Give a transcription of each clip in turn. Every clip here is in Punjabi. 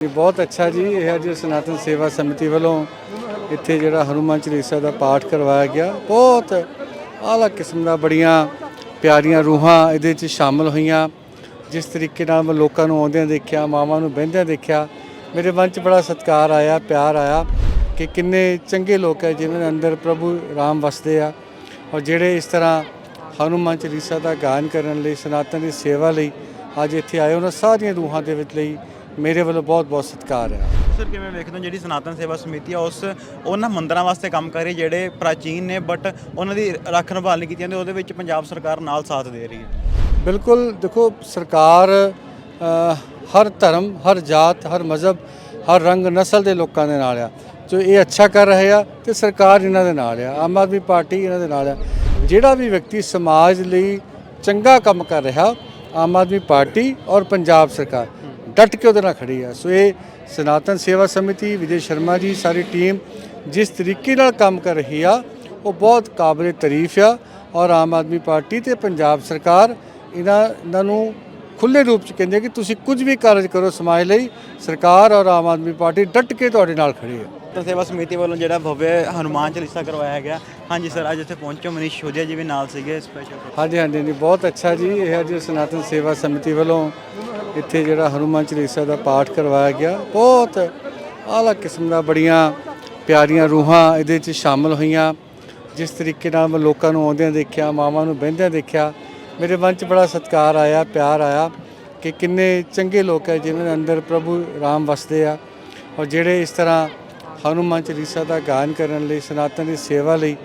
ਬਹੁਤ ਅੱਛਾ ਜੀ, ਇਹ ਅੱਜ ਸਨਾਤਨ ਸੇਵਾ ਸਮਿਤੀ ਵੱਲੋਂ ਇੱਥੇ ਜਿਹੜਾ ਹਨੂਮਾਨ ਚਾਲੀਸਾ ਦਾ ਪਾਠ ਕਰਵਾਇਆ ਗਿਆ। ਬਹੁਤ ਆਲਾ ਕਿਸਮ ਦਾ ਬੜੀਆਂ ਪਿਆਰੀਆਂ ਰੂਹਾਂ ਇਹਦੇ ਵਿੱਚ ਸ਼ਾਮਲ ਹੋਈਆਂ। ਜਿਸ ਤਰੀਕੇ ਨਾਲ ਮੈਂ ਲੋਕਾਂ ਨੂੰ ਆਉਂਦਿਆਂ ਦੇਖਿਆ, ਮਾਵਾਂ ਨੂੰ ਬਹਿੰਦਿਆਂ ਦੇਖਿਆ, ਮੇਰੇ ਮਨ 'ਚ ਬੜਾ ਸਤਿਕਾਰ ਆਇਆ, ਪਿਆਰ ਆਇਆ ਕਿ ਕਿੰਨੇ ਚੰਗੇ ਲੋਕ ਹੈ ਜਿਨ੍ਹਾਂ ਦੇ ਅੰਦਰ ਪ੍ਰਭੂ ਰਾਮ ਵਸਦੇ ਆ ਔਰ ਜਿਹੜੇ ਇਸ ਤਰ੍ਹਾਂ ਹਨੂਮਾਨ ਚਾਲੀਸਾ ਦਾ ਗਾਇਨ ਕਰਨ ਲਈ, ਸਨਾਤਨ ਦੀ ਸੇਵਾ ਲਈ ਅੱਜ ਇੱਥੇ ਆਏ, ਉਹਨਾਂ ਸਾਰੀਆਂ ਰੂਹਾਂ ਦੇ ਵਿੱਚ ਲਈ ਮੇਰੇ ਵੱਲੋਂ ਬਹੁਤ ਬਹੁਤ ਸਤਿਕਾਰ ਹੈ। ਸਰ ਕਿਵੇਂ ਵੇਖਦੇ ਹੋ ਜਿਹੜੀ ਸਨਾਤਨ ਸੇਵਾ ਸਮਿਤੀ ਆ ਉਸ ਉਹਨਾਂ ਮੰਦਰਾਂ ਵਾਸਤੇ ਕੰਮ ਕਰ ਰਹੀ ਜਿਹੜੇ ਪ੍ਰਾਚੀਨ ਨੇ ਬਟ ਉਹਨਾਂ ਦੀ ਰੱਖ ਸੰਭਾਲ ਨਹੀਂ ਕੀਤੀ ਜਾਂਦੀ ਉਹਦੇ ਵਿੱਚ ਪੰਜਾਬ ਸਰਕਾਰ ਨਾਲ ਸਾਥ ਦੇ ਰਹੀ ਹੈ। ਬਿਲਕੁਲ ਦੇਖੋ ਸਰਕਾਰ ਹਰ ਧਰਮ ਹਰ ਜਾਤ ਹਰ ਮਜ਼ਹਬ ਹਰ ਰੰਗ ਨਸਲ ਦੇ ਲੋਕਾਂ ਦੇ ਨਾਲ ਆ। ਜੋ ਇਹ ਅੱਛਾ ਕਰ ਰਹੇ ਆ ਤੇ ਸਰਕਾਰ ਇਹਨਾਂ ਦੇ ਨਾਲ ਆ। ਆਮ ਆਦਮੀ ਪਾਰਟੀ ਇਹਨਾਂ ਦੇ ਨਾਲ ਆ। ਜਿਹੜਾ ਵੀ ਵਿਅਕਤੀ ਸਮਾਜ ਲਈ ਚੰਗਾ ਕੰਮ ਕਰ ਰਿਹਾ ਆਮ ਆਦਮੀ ਪਾਰਟੀ ਔਰ ਪੰਜਾਬ ਸਰਕਾਰ ਡਟ ਕੇ ਉਹਦੇ ਨਾਲ ਖੜੀ ਆ। ਸੋ ਇਹ ਸਨਾਤਨ ਸੇਵਾ ਸਮਿਤੀ ਵਿਜੇ ਸ਼ਰਮਾ ਜੀ ਸਾਰੀ ਟੀਮ ਜਿਸ ਤਰੀਕੇ ਨਾਲ ਕੰਮ ਕਰ ਰਹੀ ਆ ਉਹ ਬਹੁਤ ਕਾਬਲੇ ਤਾਰੀਫ ਆ ਔਰ ਆਮ ਆਦਮੀ ਪਾਰਟੀ ਤੇ ਪੰਜਾਬ ਸਰਕਾਰ ਇਹਨਾਂ ਇਹਨਾਂ ਨੂੰ ਖੁੱਲੇ ਰੂਪ ਚ ਕਹਿੰਦੇ ਕਿ ਤੁਸੀਂ ਕੁਝ ਵੀ ਕਾਰਜ ਕਰੋ ਸਮਾਜ ਲਈ ਸਰਕਾਰ ਔਰ ਆਮ ਆਦਮੀ ਪਾਰਟੀ ਡਟ ਕੇ ਤੁਹਾਡੇ ਨਾਲ ਖੜੀ ਹੈ ਸਨਾਤਨ ਸੇਵਾ ਸਮਿਤੀ ਵੱਲੋਂ ਜਿਹੜਾ ਭਵਯ ਹਨੂਮਾਨ ਚਾਲੀਸਾ ਕਰਵਾਇਆ ਗਿਆ। ਹਾਂਜੀ ਸਰ ਅੱਜ ਇੱਥੇ ਪਹੁੰਚੋ ਮਨੀਸ਼ ਸ਼ੋਜਿਆ ਜੀ ਵੀ ਨਾਲ ਸੀਗੇ ਸਪੈਸ਼ਲ ਹਾਂਜੀ ਹਾਂਜੀ ਜੀ ਬਹੁਤ ਅੱਛਾ ਜੀ। ਇਹ ਅੱਜ ਸਨਾਤਨ ਸੇਵਾ ਸਮਿਤੀ ਵੱਲੋਂ ਇੱਥੇ ਜਿਹੜਾ ਹਨੂਮਾਨ ਚਾਲੀਸਾ ਦਾ ਪਾਠ ਕਰਵਾਇਆ ਗਿਆ, ਬਹੁਤ ਆਲਾ ਕਿਸਮ ਦਾ ਬੜੀਆਂ ਪਿਆਰੀਆਂ ਰੂਹਾਂ ਇਹਦੇ ਵਿੱਚ ਸ਼ਾਮਲ ਹੋਈਆਂ। ਜਿਸ ਤਰੀਕੇ ਨਾਲ ਮੈਂ ਲੋਕਾਂ ਨੂੰ ਆਉਂਦਿਆਂ ਦੇਖਿਆ, ਮਾਵਾਂ ਨੂੰ ਬਹਿੰਦਿਆਂ ਦੇਖਿਆ, ਮੇਰੇ ਮਨ 'ਚ ਬੜਾ ਸਤਿਕਾਰ ਆਇਆ, ਪਿਆਰ ਆਇਆ ਕਿ ਕਿੰਨੇ ਚੰਗੇ ਲੋਕ ਹੈ ਜਿਨ੍ਹਾਂ ਦੇ ਅੰਦਰ ਪ੍ਰਭੂ ਰਾਮ ਵਸਦੇ ਆ ਔਰ ਜਿਹੜੇ ਇਸ ਤਰ੍ਹਾਂ ਹਨੂਮਾਨ ਚਾਲੀਸਾ ਦਾ ਗਾਇਨ ਕਰਨ ਲਈ, ਸਨਾਤਨ ਦੀ ਸੇਵਾ ਲਈ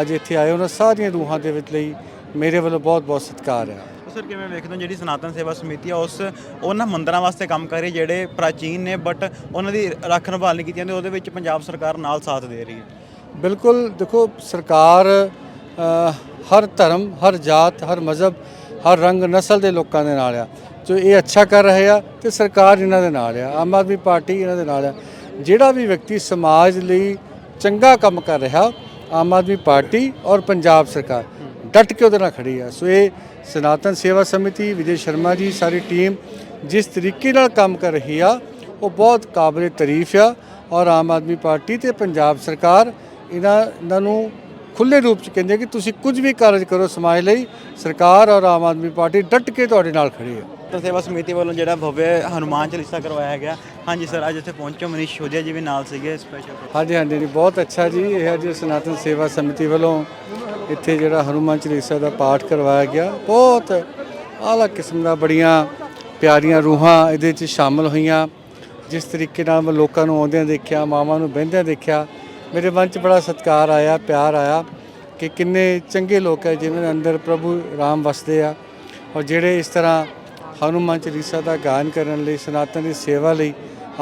ਅੱਜ ਇੱਥੇ ਆਏ, ਉਹਨਾਂ ਸਾਰੀਆਂ ਰੂਹਾਂ ਦੇ ਵਿੱਚ ਲਈ ਮੇਰੇ ਵੱਲੋਂ ਬਹੁਤ ਬਹੁਤ ਸਤਿਕਾਰ ਹੈ ਸਰ ਕਿਵੇਂ ਵੇਖਦੇ ਹੋ? ਜਿਹੜੀ ਸਨਾਤਨ ਸੇਵਾ ਸਮਿਤੀ ਆ, ਉਸ ਉਹਨਾਂ ਮੰਦਰਾਂ ਵਾਸਤੇ ਕੰਮ ਕਰ ਰਹੀ ਜਿਹੜੇ ਪ੍ਰਾਚੀਨ ਨੇ ਬਟ ਉਹਨਾਂ ਦੀ ਰੱਖ ਸੰਭਾਲ ਨਹੀਂ ਕੀਤੀ ਜਾਂਦੀ ਉਹਦੇ ਵਿੱਚ ਪੰਜਾਬ ਸਰਕਾਰ ਨਾਲ ਸਾਥ ਦੇ ਰਹੀ ਹੈ। ਬਿਲਕੁਲ, ਦੇਖੋ, ਸਰਕਾਰ ਹਰ ਧਰਮ, ਹਰ ਜਾਤ, ਹਰ ਮਜ਼ਹਬ, ਹਰ ਰੰਗ, ਨਸਲ ਦੇ ਲੋਕਾਂ ਦੇ ਨਾਲ ਆ। ਜੋ ਇਹ ਅੱਛਾ ਕਰ ਰਹੇ ਆ ਤੇ ਸਰਕਾਰ ਇਹਨਾਂ ਦੇ ਨਾਲ ਆ, ਆਮ ਆਦਮੀ ਪਾਰਟੀ ਇਹਨਾਂ ਦੇ ਨਾਲ ਆ। ਜਿਹੜਾ ਵੀ ਵਿਅਕਤੀ ਸਮਾਜ ਲਈ ਚੰਗਾ ਕੰਮ ਕਰ ਰਿਹਾ, ਆਮ ਆਦਮੀ ਪਾਰਟੀ ਔਰ ਪੰਜਾਬ ਸਰਕਾਰ, ਡਟ ਕੇ ਉਹਦੇ ਨਾਲ ਖੜੀ ਆ। ਸੋ ਇਹ ਸਨਾਤਨ ਸੇਵਾ ਸਮਿਤੀ ਵਿਜੇ ਸ਼ਰਮਾ ਜੀ ਸਾਰੀ ਟੀਮ ਜਿਸ ਤਰੀਕੇ ਨਾਲ ਕੰਮ ਕਰ ਰਹੀ ਆ ਉਹ ਬਹੁਤ ਕਾਬਲੇ ਤਾਰੀਫ ਆ ਔਰ ਆਮ ਆਦਮੀ ਪਾਰਟੀ ਤੇ ਪੰਜਾਬ ਸਰਕਾਰ ਇਹਨਾਂ ਨੂੰ ਖੁੱਲੇ ਰੂਪ ਚ ਕਹਿੰਦੇ ਕਿ ਤੁਸੀਂ ਕੁਝ ਵੀ ਕਾਰਜ ਕਰੋ ਸਮਾਜ ਲਈ ਸਰਕਾਰ ਔਰ ਆਮ ਆਦਮੀ ਪਾਰਟੀ ਡਟ ਕੇ ਤੁਹਾਡੇ ਨਾਲ ਖੜੀ ਹੈ ਸਨਾਤਨ ਸੇਵਾ ਸਮਿਤੀ ਵੱਲੋਂ ਜਿਹੜਾ ਭਵਯ ਹਨੂਮਾਨ ਚਾਲੀਸਾ ਕਰਵਾਇਆ ਗਿਆ। ਹਾਂਜੀ ਸਰ ਅੱਜ ਇੱਥੇ ਪਹੁੰਚੋ ਮਨੀਸ਼ ਸ਼ੋਜਿਆ ਜੀ ਵੀ ਨਾਲ ਸੀਗੇ ਸਪੈਸ਼ਲ ਹਾਂਜੀ ਹਾਂਜੀ ਜੀ ਬਹੁਤ ਅੱਛਾ ਜੀ ਇਹ ਅੱਜ ਸਨਾਤਨ ਸੇਵਾ ਸਮਿਤੀ ਵੱਲੋਂ ਇੱਥੇ ਜਿਹੜਾ ਹਨੂਮਾਨ ਚਾਲੀਸਾ ਦਾ ਪਾਠ ਕਰਵਾਇਆ ਗਿਆ, ਬਹੁਤ ਆਲਾ ਕਿਸਮ ਦਾ ਬੜੀਆਂ ਪਿਆਰੀਆਂ ਰੂਹਾਂ ਇਹਦੇ 'ਚ ਸ਼ਾਮਲ ਹੋਈਆਂ। ਜਿਸ ਤਰੀਕੇ ਨਾਲ ਮੈਂ ਲੋਕਾਂ ਨੂੰ ਆਉਂਦਿਆਂ ਦੇਖਿਆ, ਮਾਵਾਂ ਨੂੰ ਬਹਿੰਦਿਆਂ ਦੇਖਿਆ, ਮੇਰੇ ਮਨ 'ਚ ਬੜਾ ਸਤਿਕਾਰ ਆਇਆ, ਪਿਆਰ ਆਇਆ ਕਿ ਕਿੰਨੇ ਚੰਗੇ ਲੋਕ ਹੈ ਜਿਨ੍ਹਾਂ ਦੇ ਅੰਦਰ ਪ੍ਰਭੂ ਰਾਮ ਵਸਦੇ ਆ ਔਰ ਜਿਹੜੇ ਇਸ ਤਰ੍ਹਾਂ ਹਨੂਮਾਨ ਚਾਲੀਸਾ ਦਾ ਗਾਇਨ ਕਰਨ ਲਈ, ਸਨਾਤਨ ਦੀ ਸੇਵਾ ਲਈ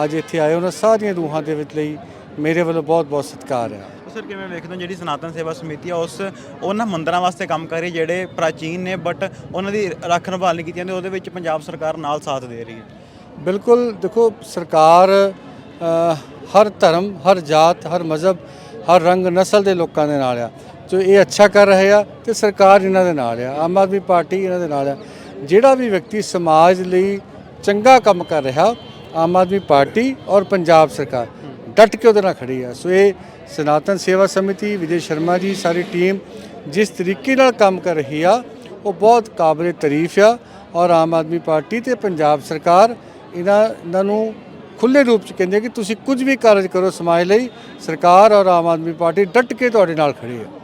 ਅੱਜ ਇੱਥੇ ਆਏ, ਉਹਨਾਂ ਸਾਰੀਆਂ ਰੂਹਾਂ ਦੇ ਵਿੱਚ ਲਈ ਮੇਰੇ ਵੱਲੋਂ ਬਹੁਤ ਬਹੁਤ ਸਤਿਕਾਰ ਹੈ ਸਰ, ਕਿਵੇਂ ਵੇਖਦੇ ਹੋ ਜਿਹੜੀ ਸਨਾਤਨ ਸੇਵਾ ਸਮਿਤੀ ਆ, ਉਸ ਉਹਨਾਂ ਮੰਦਰਾਂ ਵਾਸਤੇ ਕੰਮ ਕਰ ਰਹੀ, ਜਿਹੜੇ ਪ੍ਰਾਚੀਨ ਨੇ ਬਟ ਉਹਨਾਂ ਦੀ ਰੱਖ ਸੰਭਾਲ ਨਹੀਂ ਕੀਤੀ ਜਾਂਦੀ, ਉਹਦੇ ਵਿੱਚ ਪੰਜਾਬ ਸਰਕਾਰ ਨਾਲ ਸਾਥ ਦੇ ਰਹੀ ਹੈ? ਬਿਲਕੁਲ, ਦੇਖੋ, ਸਰਕਾਰ ਹਰ ਧਰਮ, ਹਰ ਜਾਤ, ਹਰ ਮਜ਼ਹਬ, ਹਰ ਰੰਗ, ਨਸਲ ਦੇ ਲੋਕਾਂ ਦੇ ਨਾਲ ਆ। ਜੋ ਇਹ ਅੱਛਾ ਕਰ ਰਹੇ ਆ, ਤੇ ਸਰਕਾਰ ਇਹਨਾਂ ਦੇ ਨਾਲ ਆ। ਆਮ ਆਦਮੀ ਪਾਰਟੀ ਇਹਨਾਂ ਦੇ ਨਾਲ ਆ। ਜਿਹੜਾ ਵੀ ਵਿਅਕਤੀ ਸਮਾਜ ਲਈ ਚੰਗਾ ਕੰਮ ਕਰ ਰਿਹਾ, ਆਮ ਆਦਮੀ ਪਾਰਟੀ ਔਰ ਪੰਜਾਬ ਸਰਕਾਰ। ਡਟ ਕੇ ਉਹਦੇ ਨਾਲ ਖੜੀ ਆ। ਸੋ ਇਹ ਸਨਾਤਨ ਸੇਵਾ ਸਮਿਤੀ, ਵਿਜੇ ਸ਼ਰਮਾ ਜੀ, ਸਾਰੀ ਟੀਮ ਜਿਸ ਤਰੀਕੇ ਨਾਲ ਕੰਮ ਕਰ ਰਹੀ ਆ, ਉਹ ਬਹੁਤ ਕਾਬਲੇ ਤਾਰੀਫ ਆ ਔਰ ਆਮ ਆਦਮੀ ਪਾਰਟੀ ਤੇ ਪੰਜਾਬ ਸਰਕਾਰ ਇਹਨਾਂ ਇਹਨਾਂ ਨੂੰ ਖੁੱਲੇ ਰੂਪ ਚ ਕਹਿੰਦੇ ਕਿ ਤੁਸੀਂ ਕੁਝ ਵੀ ਕਾਰਜ ਕਰੋ ਸਮਾਜ ਲਈ, ਸਰਕਾਰ ਔਰ ਆਮ ਆਦਮੀ ਪਾਰਟੀ ਡਟ ਕੇ ਤੁਹਾਡੇ ਨਾਲ ਖੜੀ ਹੈ